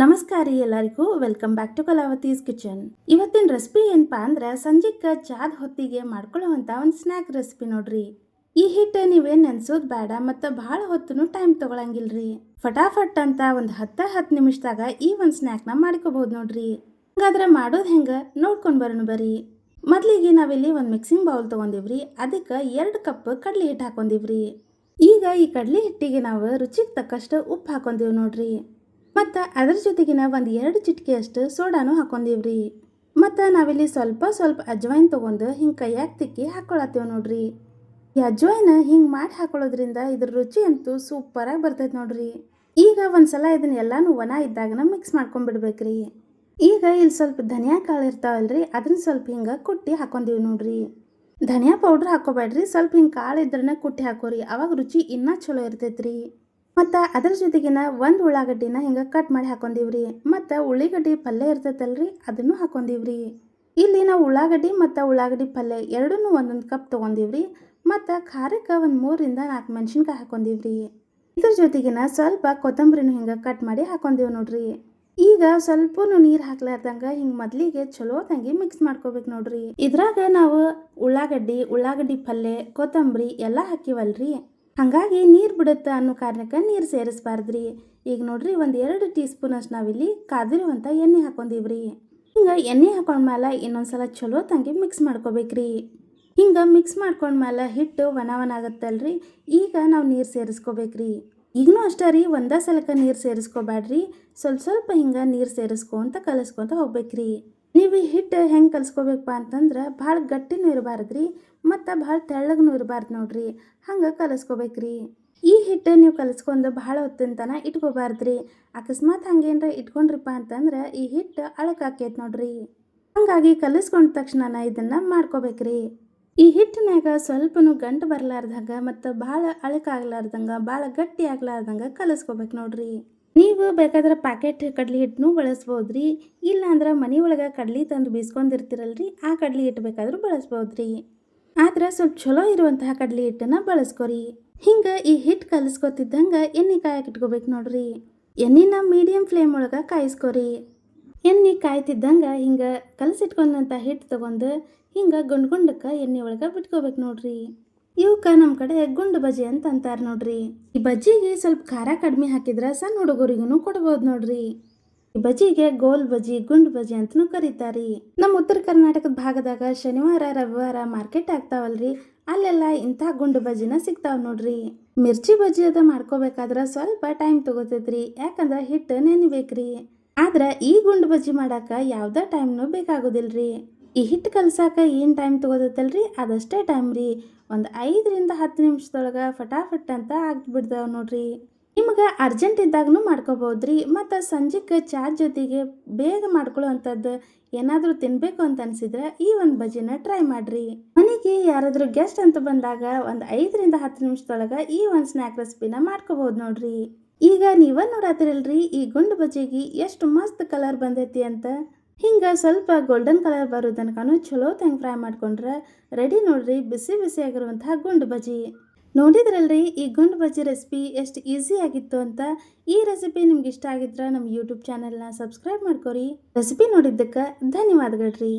ನಮಸ್ಕಾರ ಎಲ್ಲರಿಗೂ welcome back to Kalavathi's kitchen ಇವತ್ತಿನ ರೆಸಿಪಿ ಏನಪ್ಪಾ ಅಂದ್ರೆ ಸಂಜೆಕ್ಕೆ ಚಾದ ಹೊತ್ತಿಗೆ ಮಾಡ್ಕೊಳ್ಳುವಂಥ ಒಂದು ಸ್ನ್ಯಾಕ್ ರೆಸಿಪಿ ನೋಡ್ರಿ. ಈ ಹಿಟ್ಟು ನೀವೇನು ನೆನ್ಸೋದು ಬೇಡ, ಮತ್ತು ಭಾಳ ಹೊತ್ತು ಟೈಮ್ ತೊಗೊಳಂಗಿಲ್ರಿ. ಫಟಾಫಟ್ ಅಂತ ಒಂದು ಹತ್ತ ಹತ್ತು ನಿಮಿಷದಾಗ ಈ ಒಂದು ಸ್ನ್ಯಾಕ್ನ ಮಾಡ್ಕೋಬಹುದು ನೋಡ್ರಿ. ಹಂಗಾದ್ರೆ ಮಾಡೋದು ಹೆಂಗೆ? ನೋಡ್ಕೊಂಡು ಬರೋಣ ಬರ್ರಿ. ಮೊದಲಿಗೆ ನಾವಿಲ್ಲಿ ಒಂದು ಮಿಕ್ಸಿಂಗ್ ಬೌಲ್ ತೊಗೊಂಡಿವ್ರಿ. ಅದಕ್ಕೆ ಎರಡು ಕಪ್ ಕಡಲೆ ಹಿಟ್ಟು ಹಾಕೊಂಡಿವ್ರಿ. ಈಗ ಈ ಕಡಲೆ ಹಿಟ್ಟಿಗೆ ನಾವು ರುಚಿಗೆ ತಕ್ಕಷ್ಟು ಉಪ್ಪು ಹಾಕೊಂಡೀವಿ ನೋಡ್ರಿ. ಮತ್ತು ಅದ್ರ ಜೊತೆಗಿನ ಒಂದು ಎರಡು ಚಿಟಿಕೆಯಷ್ಟು ಸೋಡಾನು ಹಾಕೊಂಡಿವ್ರಿ. ಮತ್ತು ನಾವಿಲ್ಲಿ ಸ್ವಲ್ಪ ಸ್ವಲ್ಪ ಅಜ್ವಾಯಿನ್ ತೊಗೊಂಡು ಹಿಂಗೆ ಕೈಯಾಗ ತಿಕ್ಕಿ ಹಾಕ್ಕೊಳತ್ತೇವೆ ನೋಡ್ರಿ. ಈ ಅಜ್ವಾಯಿನ ಹಿಂಗೆ ಮಾಡಿ ಹಾಕೊಳ್ಳೋದ್ರಿಂದ ಇದ್ರ ರುಚಿ ಅಂತೂ ಸೂಪರಾಗಿ ಬರ್ತೈತೆ ನೋಡ್ರಿ. ಈಗ ಒಂದ್ಸಲ ಸಲ ಎಲ್ಲಾನು ಒಣ ಇದ್ದಾಗನ ಮಿಕ್ಸ್ ಮಾಡ್ಕೊಂಡ್ಬಿಡ್ಬೇಕ್ರಿ ಈಗ ಇಲ್ಲಿ ಸ್ವಲ್ಪ ಧನಿಯಾ ಕಾಳು ಇರ್ತಾವಲ್ರಿ ಅದನ್ನ ಸ್ವಲ್ಪ ಹಿಂಗೆ ಕುಟ್ಟಿ ಹಾಕೊಂಡೀವಿ ನೋಡ್ರಿ. ಧನಿಯಾ ಪೌಡ್ರ್ ಹಾಕೋಬೇಡ್ರಿ, ಸ್ವಲ್ಪ ಹಿಂಗೆ ಕಾಳು ಇದ್ರನ್ನ ಕುಟ್ಟಿ ಹಾಕೋರಿ, ಅವಾಗ ರುಚಿ ಇನ್ನೂ ಚಲೋ ಇರ್ತೈತ್ರಿ. ಮತ್ತು ಅದ್ರ ಜೊತೆಗಿನ ಒಂದು ಉಳ್ಳಾಗಡ್ಡಿನ ಹಿಂಗೆ ಕಟ್ ಮಾಡಿ ಹಾಕೊಂಡಿವ್ರಿ ಮತ್ತು ಉಳ್ಳಿಗಡ್ಡಿ ಪಲ್ಯ ಇರ್ತೈತಲ್ರಿ, ಅದನ್ನು ಹಾಕೊಂಡಿವ್ರಿ ಇಲ್ಲಿ ನಾವು ಉಳ್ಳಾಗಡ್ಡಿ ಮತ್ತು ಉಳ್ಳಾಗಡ್ಡಿ ಪಲ್ಯ ಎರಡನ್ನೂ ಒಂದೊಂದು ಕಪ್ ತೊಗೊಂಡೀವ್ರಿ ಮತ್ತು ಖಾರಕ್ಕೆ ಒಂದು ಮೂರರಿಂದ ನಾಲ್ಕು ಮೆಣಸಿನ್ಕಾಯಿ ಹಾಕೊಂಡಿವ್ರಿ ಇದ್ರ ಜೊತೆಗಿನ ಸ್ವಲ್ಪ ಕೊತ್ತಂಬರಿನೂ ಹಿಂಗೆ ಕಟ್ ಮಾಡಿ ಹಾಕೊಂದೀವಿ ನೋಡ್ರಿ. ಈಗ ಸ್ವಲ್ಪ ನೀರು ಹಾಕ್ಲಾರ್ದಂಗೆ ಹಿಂಗೆ ಮೊದಲಿಗೆ ಚಲೋ ತಂಗಿ ಮಿಕ್ಸ್ ಮಾಡ್ಕೋಬೇಕು ನೋಡ್ರಿ. ಇದ್ರಾಗ ನಾವು ಉಳ್ಳಾಗಡ್ಡಿ ಉಳ್ಳಾಗಡ್ಡಿ ಪಲ್ಯ, ಕೊತ್ತಂಬರಿ ಎಲ್ಲ ಹಾಕಿವಲ್ರಿ. ಹಾಗಾಗಿ ನೀರು ಬಿಡುತ್ತೆ ಅನ್ನೋ ಕಾರಣಕ್ಕೆ ನೀರು ಸೇರಿಸ್ಬಾರ್ದ್ರಿ. ಈಗ ನೋಡ್ರಿ ಒಂದು ಎರಡು ಟೀ ಸ್ಪೂನ್ ಅಷ್ಟು ನಾವಿಲ್ಲಿ ಕಾದಿರುವಂಥ ಎಣ್ಣೆ ಹಾಕೊಂಡಿವ್ರಿ. ಹಿಂಗೆ ಎಣ್ಣೆ ಹಾಕೊಂಡ್ಮೇಲೆ ಇನ್ನೊಂದ್ಸಲ ಚಲೋ ತಂಗಿ ಮಿಕ್ಸ್ ಮಾಡ್ಕೋಬೇಕ್ರಿ. ಹಿಂಗೆ ಮಿಕ್ಸ್ ಮಾಡ್ಕೊಂಡ್ಮೇಲೆ ಹಿಟ್ಟು ವನ ವನ ರೀ ಈಗ ನಾವು ನೀರು ಸೇರಿಸ್ಕೋಬೇಕ್ರಿ. ಈಗನೂ ಅಷ್ಟೇ ರೀ, ಒಂದೇ ಸಲಕ್ಕೆ ನೀರು ಸೇರಿಸ್ಕೋಬೇಡ್ರಿ ಸ್ವಲ್ಪ ಸ್ವಲ್ಪ ಹಿಂಗೆ ನೀರು ಸೇರಿಸ್ಕೊಂತ ಕಲಿಸ್ಕೊತ ಹೋಗ್ಬೇಕ್ರಿ. ನೀವು ಹಿಟ್ಟು ಹೆಂಗೆ ಕಲಿಸ್ಕೋಬೇಕಪ್ಪ ಅಂತಂದ್ರೆ ಭಾಳ ಗಟ್ಟಿನೂ ಇರಬಾರ್ದ್ರಿ ಮತ್ತು ಭಾಳ ತೆಳ್ಳಗೂ ಇರಬಾರ್ದು ನೋಡ್ರಿ. ಹಂಗೆ ಕಲಿಸ್ಕೋಬೇಕ್ರಿ. ಈ ಹಿಟ್ಟು ನೀವು ಕಲಿಸ್ಕೊಂಡು ಭಾಳ ಹೊತ್ತಿನ ತನಕ ಇಟ್ಕೋಬಾರ್ದ್ರಿ. ಅಕಸ್ಮಾತ್ ಹಂಗೇನ್ರ ಇಟ್ಕೊಂಡ್ರಿಪ್ಪ ಅಂತಂದ್ರೆ ಈ ಹಿಟ್ಟು ಅಳಕಾಕೈತೆ ನೋಡ್ರಿ. ಹಂಗಾಗಿ ಕಲಿಸ್ಕೊಂಡ ತಕ್ಷಣ ಇದನ್ನು ಮಾಡ್ಕೋಬೇಕ್ರಿ. ಈ ಹಿಟ್ಟಿನಾಗ ಸ್ವಲ್ಪನೂ ಗಂಟು ಬರಲಾರ್ದಂಗ ಮತ್ತು ಭಾಳ ಅಳಕಾಗ್ಲಾರ್ದಂಗ ಭಾಳ ಗಟ್ಟಿ ಆಗ್ಲಾರ್ದಂಗ ಕಲಿಸ್ಕೋಬೇಕು ನೋಡ್ರಿ. ನೀವು ಬೇಕಾದ್ರೆ ಪ್ಯಾಕೆಟ್ ಕಡ್ಲಿ ಹಿಟ್ಟನ್ನು ಬಳಸ್ಬೋದು ರೀ ಇಲ್ಲಾಂದ್ರೆ ಮನೆ ಒಳಗೆ ಕಡ್ಲಿ ತಂದು ಬೀಸ್ಕೊಂಡಿರ್ತೀರಲ್ರಿ, ಆ ಕಡ್ಲಿ ಹಿಟ್ಟು ಬೇಕಾದರೂ ಬಳಸ್ಬೋದು ರೀ ಆದ್ರೆ ಸ್ವಲ್ಪ ಚಲೋ ಇರುವಂತಹ ಕಡ್ಲಿ ಹಿಟ್ಟನ್ನ ಬಳಸ್ಕೊರಿ. ಹಿಂಗೆ ಈ ಹಿಟ್ಟು ಕಲಿಸ್ಕೊತಿದ್ದಂಗೆ ಎಣ್ಣೆ ಕಾಯಕ್ಕೆ ಇಟ್ಕೋಬೇಕು ನೋಡ್ರಿ. ಎಣ್ಣೆನ ಮೀಡಿಯಂ ಫ್ಲೇಮ್ ಒಳಗೆ ಕಾಯಿಸ್ಕೊರಿ. ಎಣ್ಣೆ ಕಾಯ್ತಿದ್ದಂಗೆ ಹಿಂಗೆ ಕಲಸಿಟ್ಕೊಂಡಂಥ ಹಿಟ್ಟು ತಗೊಂಡು ಹಿಂಗೆ ಗುಂಡ್ ಗುಂಡಕ್ಕೆ ಎಣ್ಣೆ ಒಳಗೆ ಬಿಟ್ಕೋಬೇಕು ನೋಡ್ರಿ. ಇವಕ್ಕೆ ನಮ್ಮ ಕಡೆ ಗುಂಡು ಬಜ್ಜಿ ಅಂತ ಅಂತಾರೆ ನೋಡ್ರಿ. ಈ ಬಜ್ಜಿಗೆ ಸ್ವಲ್ಪ ಖಾರ ಕಡಿಮೆ ಹಾಕಿದ್ರೆ ಸಣ್ಣ ಹುಡುಗರಿಗೂ ಕೊಡ್ಬೋದು ನೋಡ್ರಿ. ಈ ಬಜ್ಜಿಗೆ ಗೋಲ್ ಬಜ್ಜಿ ಗುಂಡು ಬಜ್ಜಿ ಅಂತಲೂ ಕರೀತಾರಿ. ನಮ್ಮ ಉತ್ತರ ಕರ್ನಾಟಕದ ಭಾಗದಾಗ ಶನಿವಾರ, ರವಿವಾರ ಮಾರ್ಕೆಟ್ ಆಗ್ತಾವಲ್ರಿ. ಅಲ್ಲೆಲ್ಲ ಇಂಥ ಗುಂಡು ಬಜ್ಜಿನ ಸಿಗ್ತಾವ ನೋಡ್ರಿ. ಮಿರ್ಚಿ ಬಜ್ಜಿ ಅದ ಮಾಡ್ಕೋಬೇಕಾದ್ರೆ ಸ್ವಲ್ಪ ಟೈಮ್ ತಗೋತೈತ್ರಿ, ಯಾಕಂದ್ರೆ ಹಿಟ್ಟು ನೆನಿಬೇಕ್ರಿ ಆದ್ರೆ ಈ ಗುಂಡು ಬಜ್ಜಿ ಮಾಡಾಕ ಯಾವ್ದೇ ಟೈಮ್ನು ಬೇಕಾಗೋದಿಲ್ರಿ. ಈ ಹಿಟ್ಟು ಕಲಸಾಕ ಏನು ಟೈಮ್ ತಗೋತೈತಲ್ರಿ? ಅದಷ್ಟೇ ಟೈಮ್ ರೀ. ಒಂದು ಐದರಿಂದ ಹತ್ತು ನಿಮಿಷದೊಳಗೆ ಫಟಾಫಟ್ ಅಂತ ಆಗ್ಬಿಡ್ತಾವೆ ನೋಡ್ರಿ. ನಿಮಗೆ ಅರ್ಜೆಂಟ್ ಇದ್ದಾಗೂ ಮಾಡ್ಕೋಬೋದ್ರಿ. ಮತ್ತು ಸಂಜೆಗೆ ಚಾ ಜೊತೆಗೆ ಬೇಗ ಮಾಡ್ಕೊಳ್ಳೋ ಅಂಥದ್ದು ಏನಾದರೂ ತಿನ್ನಬೇಕು ಅಂತ ಅನಿಸಿದ್ರೆ ಈ ಒಂದು ಬಜ್ಜಿನ ಟ್ರೈ ಮಾಡಿರಿ. ಮನೆಗೆ ಯಾರಾದರೂ ಗೆಸ್ಟ್ ಅಂತ ಬಂದಾಗ ಒಂದು ಐದರಿಂದ ಹತ್ತು ನಿಮಿಷದೊಳಗೆ ಈ ಒಂದು ಸ್ನ್ಯಾಕ್ ರೆಸಿಪಿನ ಮಾಡ್ಕೋಬೋದು ನೋಡ್ರಿ. ಈಗ ನೀವ ನೋಡತ್ತಿರಲ್ರಿ ಈ ಗುಂಡು ಬಜ್ಜಿಗೆ ಎಷ್ಟು ಮಸ್ತ್ ಕಲರ್ ಬಂದೈತಿ ಅಂತ. ಹಿಂಗೆ ಸ್ವಲ್ಪ ಗೋಲ್ಡನ್ ಕಲರ್ ಬರೋ ತನಕನೂ ಚಲೋ ತಂಗ್ ಫ್ರೈ ಮಾಡ್ಕೊಂಡ್ರೆ ರೆಡಿ ನೋಡ್ರಿ, ಬಿಸಿ ಬಿಸಿ ಆಗಿರುವಂತಹ ಗುಂಡು ಬಜ್ಜಿ. ನೋಡಿದ್ರಲ್ರಿ, ಈ ಗುಂಡು ಬಜ್ಜಿ ರೆಸಿಪಿ ಎಷ್ಟು ಈಸಿ ಆಗಿತ್ತು ಅಂತ. ಈ ರೆಸಿಪಿ ನಿಮ್ಗೆ ಇಷ್ಟ ಆಗಿದ್ರೆ ನಮ್ಮ ಯೂಟ್ಯೂಬ್ ಚಾನೆಲ್ನ ಸಬ್ಸ್ಕ್ರೈಬ್ ಮಾಡ್ಕೊರಿ. ರೆಸಿಪಿ ನೋಡಿದ್ದಕ್ಕೆ ಧನ್ಯವಾದಗಳ್ರಿ